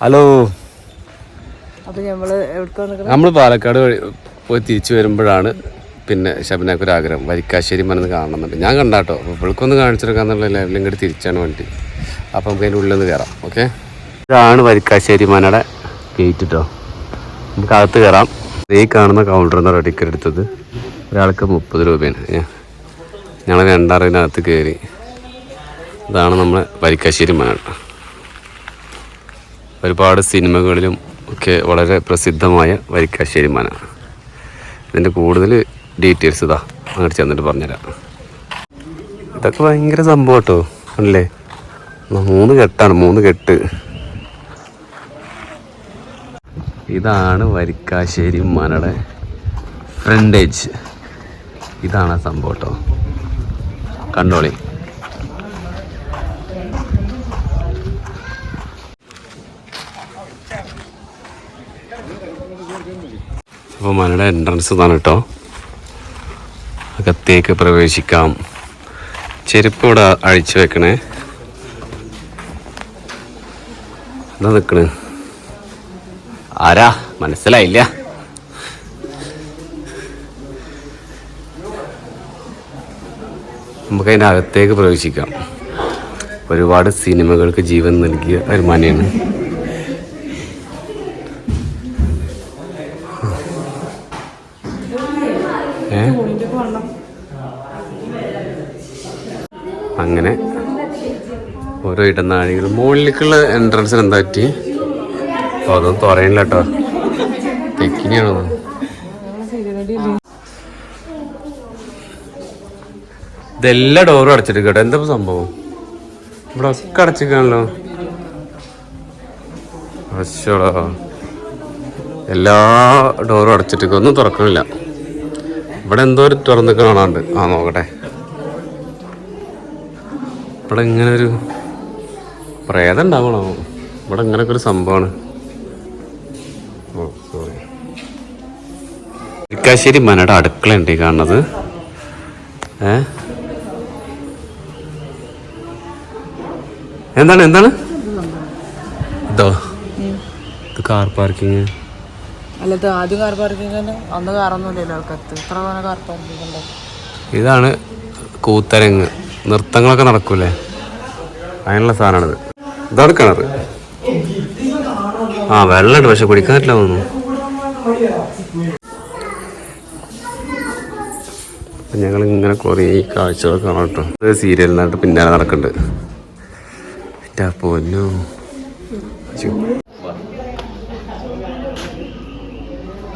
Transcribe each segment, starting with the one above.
Hello. നമ്മൾ പാലക്കാട് വഴി പോയി തിരിച്ചു വരുമ്പോഴാണ് പിന്നെ ശബനാക്ക് ഒരു ആഗ്രഹം. വരിക്കാശ്ശേരി മനന്ന് കാണണമെന്നുണ്ട്. ഞാൻ കണ്ടാട്ടോ. അപ്പോൾ ഇവൾക്കൊന്ന് കാണിച്ചെടുക്കാന്നുള്ള ലെവലിൽ ഇങ്ങോട്ട് തിരിച്ചാണ് വണ്ടി. അപ്പം നമുക്ക് അതിന്റെ ഉള്ളിൽ നിന്ന് കയറാം ഓക്കെ ഇതാണ് വരിക്കാശ്ശേരി മനയുടെ ഗേറ്റ് കേട്ടോ നമുക്ക് അകത്ത് കയറാം ഈ കാണുന്ന കൗണ്ടറിൽ നിന്നാണ് ടിക്കറ്റ് എടുത്തത് ഒരാൾക്ക് മുപ്പത് രൂപയാണ്. ഞങ്ങൾ രണ്ടാറിനകത്ത് കയറി ഇതാണ് നമ്മൾ വരിക്കാശ്ശേരി മന ഒരുപാട് സിനിമകളിലും ഒക്കെ വളരെ പ്രസിദ്ധമായ വരിക്കാശ്ശേരി മന. ഇതിന്റെ കൂടുതൽ ഡീറ്റെയിൽസ് ഇതാ അങ്ങോട്ട് ചെന്നിട്ട് പറഞ്ഞുതരാം. ഇതൊക്കെ ഭയങ്കര സംഭവം കേട്ടോ അല്ലേ മൂന്ന് കെട്ടാണ് മൂന്ന് കെട്ട്. ഇതാണ് വരിക്കാശ്ശേരി മനയുടെ ഫ്രണ്ടേജ്. ഇതാണ് സംഭവം കേട്ടോ കണ്ടോളി. അപ്പോൾ മനയുടെ എൻട്രൻസ് ഇതാണ് കേട്ടോ. അകത്തേക്ക് പ്രവേശിക്കാം. ചെരുപ്പ് ഇവിടെ അഴിച്ചു വെക്കണേ. എന്താ നിൽക്കണ് ആരാ? മനസ്സിലായില്ല. നമുക്ക് അതിന്റെ അകത്തേക്ക് പ്രവേശിക്കാം. ഒരുപാട് സിനിമകൾക്ക് ജീവൻ നൽകിയ ഒരു മനയാണ് അങ്ങനെ ഓരോ ഇടനാഴികൾ. മുകളിലേക്കുള്ള എൻട്രൻസിന് എന്താ പറ്റി? അപ്പോൾ അതൊന്നും തുറയില്ല കേട്ടോ തെക്കിനെയാണോ? ഇതെല്ലാ ഡോറും അടച്ചിട്ട് എന്താ സംഭവം? ഇവിടെ ഒക്കെ അടച്ചിരിക്കാണല്ലോ അശ്വടാ എല്ലാ ഡോറും അടച്ചിട്ട് ഒന്നും തുറക്കണില്ല. ഇവിടെ എന്തോ ഒരു തുറന്ന് കാണാണ്ട് ആ നോക്കട്ടെ. ഇവിടെ ഇങ്ങനെ ഒരു പ്രേതം ഉണ്ടാവണോ. ഇവിടെ ഇങ്ങനൊക്കെ ഒരു സംഭവമാണ്. ഇരിക്കാശ്ശേരി മനയുടെ അടുക്കള ഉണ്ട് ഈ കാണുന്നത്. ഏ? എന്താണ് എന്താണ്? ഇതോ ഇത് കാർ പാർക്കിങ് അല്ല ഇത് ആദ്യം കാർ പാർക്കിംഗ് തന്നെ. അന്ന് കാറൊന്നുമില്ലല്ലോ ആൾക്കാർക്ക്. ഇത്ര കാർ പാർക്കിംഗ് ഇതാണ് കൂത്തരങ്ങ്. നൃത്തങ്ങളൊക്കെ നടക്കൂലേ? അതിനുള്ള സാധനമാണിത്. ഇതാണ് കിണർ ആ വെള്ളമുണ്ട് പക്ഷെ കുടിക്കാൻ പറ്റില്ല തോന്നുന്നു. ഞങ്ങൾ ഇങ്ങനെ കുറേ കാഴ്ചകൾ കാണാം കേട്ടോ. സീരിയൽ സീരിയലിനായിട്ട് പിന്നാലെ നടക്കുന്നുണ്ട് പൊന്നു.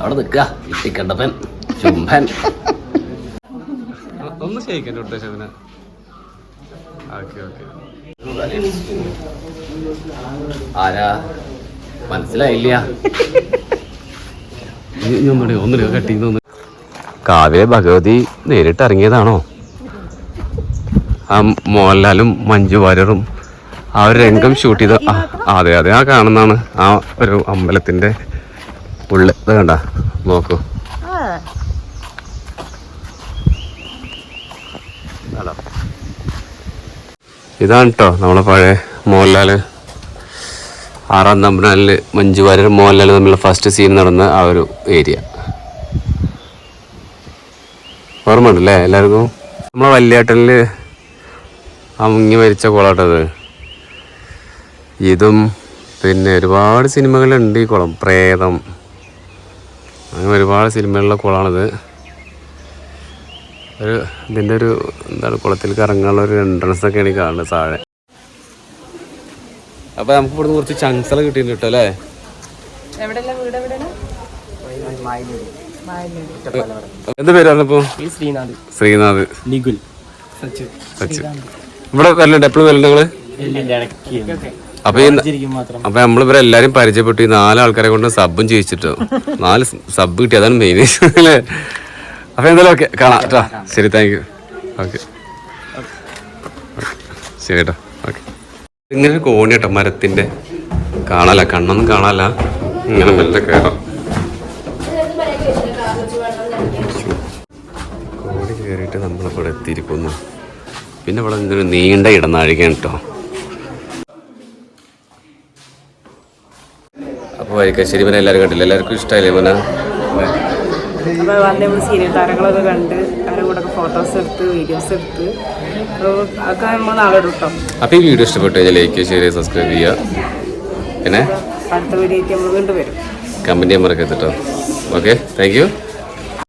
അവിടെ നിൽക്കുക. ഇട്ടിക്കണ്ടപ്പൻ ചുംബൻ. ഒന്ന് ക്ഷയിക്കണ്ട കേട്ടോ ശവന ഓക്കെ ഓക്കെ ആരാ? മനസ്സിലായില്ല. കാവ്യ ഭഗവതി നേരിട്ട് ഇറങ്ങിയതാണോ? ആ മോഹൻലാലും മഞ്ജു വാര്യറും ആ ഒരു രംഗം ഷൂട്ട് ചെയ്ത അതെ അതെ ആ കാണുന്നതാണ് ആ ഒരു അമ്പലത്തിന്റെ ഉള്ളിൽ കണ്ട? നോക്കൂ. ഇതാണ് കേട്ടോ നമ്മളെ പഴയ മോഹൻലാൽ. ആറാം തമ്പനാലിൽ മഞ്ജു വാര്യർ മോഹൻലാൽ തമ്മിലുള്ള ഫസ്റ്റ് സീൻ നടന്ന ആ ഒരു ഏരിയ ഓർമ്മ ഉണ്ടല്ലേ എല്ലാവർക്കും? നമ്മളെ വല്യാട്ടനിൽ ആ മുങ്ങി മരിച്ച കുളമാട്ടത് ഇതും പിന്നെ ഒരുപാട് സിനിമകളുണ്ട് ഈ കുളം. പ്രേതം. അങ്ങനെ ഒരുപാട് സിനിമകളിലെ കുളമാണിത് ഒരു ഇതിന്റെ ഒരു എന്താണ് കുളത്തിൽ കറങ്ങാനുള്ള ഒരു എൻട്രൻസ് ഒക്കെയാണ് ഈ കാണുന്നത് താഴെ. അപ്പോൾ നമുക്ക് ഇവിടുന്ന് കുറച്ച് ചങ്സല കിട്ടിയിട്ടുണ്ട് കേട്ടോ അല്ലേ? എന്ത് പേരാണിപ്പോ ശ്രീനാഥ്. ശ്രീനാഥ്. നികുൽ. സച്ചു സച്ചു ഇവിടെ വരലുണ്ട് എപ്പോഴും വരലുണ്ട് നിങ്ങൾ? അപ്പൊ ഈ മാത്രം. അപ്പൊ നമ്മൾ ഇവരെ എല്ലാരും പരിചയപ്പെട്ടു ഈ നാല് ആൾക്കാരെ കൊണ്ട് സബും ചെയ്യിച്ചിട്ടോ നാല് സബ് കിട്ടി അതാണ് മെയിൻ അല്ലേ? അപ്പൊ എന്തായാലും ഓക്കെ കാണാം കേട്ടോ. ശരി താങ്ക് യു ഓക്കെ ശരി കേട്ടോ. ഓക്കെ ഇങ്ങനെ കോണി കേട്ടോ മരത്തിന്റെ കാണാല. കണ്ണൊന്നും കാണാല ഇങ്ങനെ മെല്ലെ കയറാം കോടി കയറിയിട്ട് നമ്മളിവിടെ എത്തിയിരിക്കുന്നു. പിന്നെ ഇവിടെ എന്തൊരു നീണ്ട ഇടനാഴികയാണ് കേട്ടോ. അപ്പോൾ വരിക്കാശ്ശേരി പിന്നെ എല്ലാവരും കണ്ടില്ല? എല്ലാവർക്കും ഇഷ്ടമായില്ലേ മന? അപ്പോൾ വന്ന് നമ്മൾ സീരിയൽ താരങ്ങളൊക്കെ കണ്ട് അവരുടെ കൂടെ ഫോട്ടോസ് എടുത്ത് വീഡിയോസ് എടുത്ത്. അപ്പോൾ അതൊക്കെ നമ്മൾ നാളെ കിട്ടും അപ്പോൾ ഈ വീഡിയോ ഇഷ്ടപ്പെട്ടു കഴിഞ്ഞാൽ ലൈക്ക് ഷെയർ സബ്സ്ക്രൈബ് ചെയ്യുക. പിന്നെ? അടുത്ത വീഡിയോ നമ്മൾ വീണ്ടും വരും. കമ്പനി ചെയ്യാൻ മറക്കരുത് കേട്ടോ ഓക്കെ താങ്ക് യു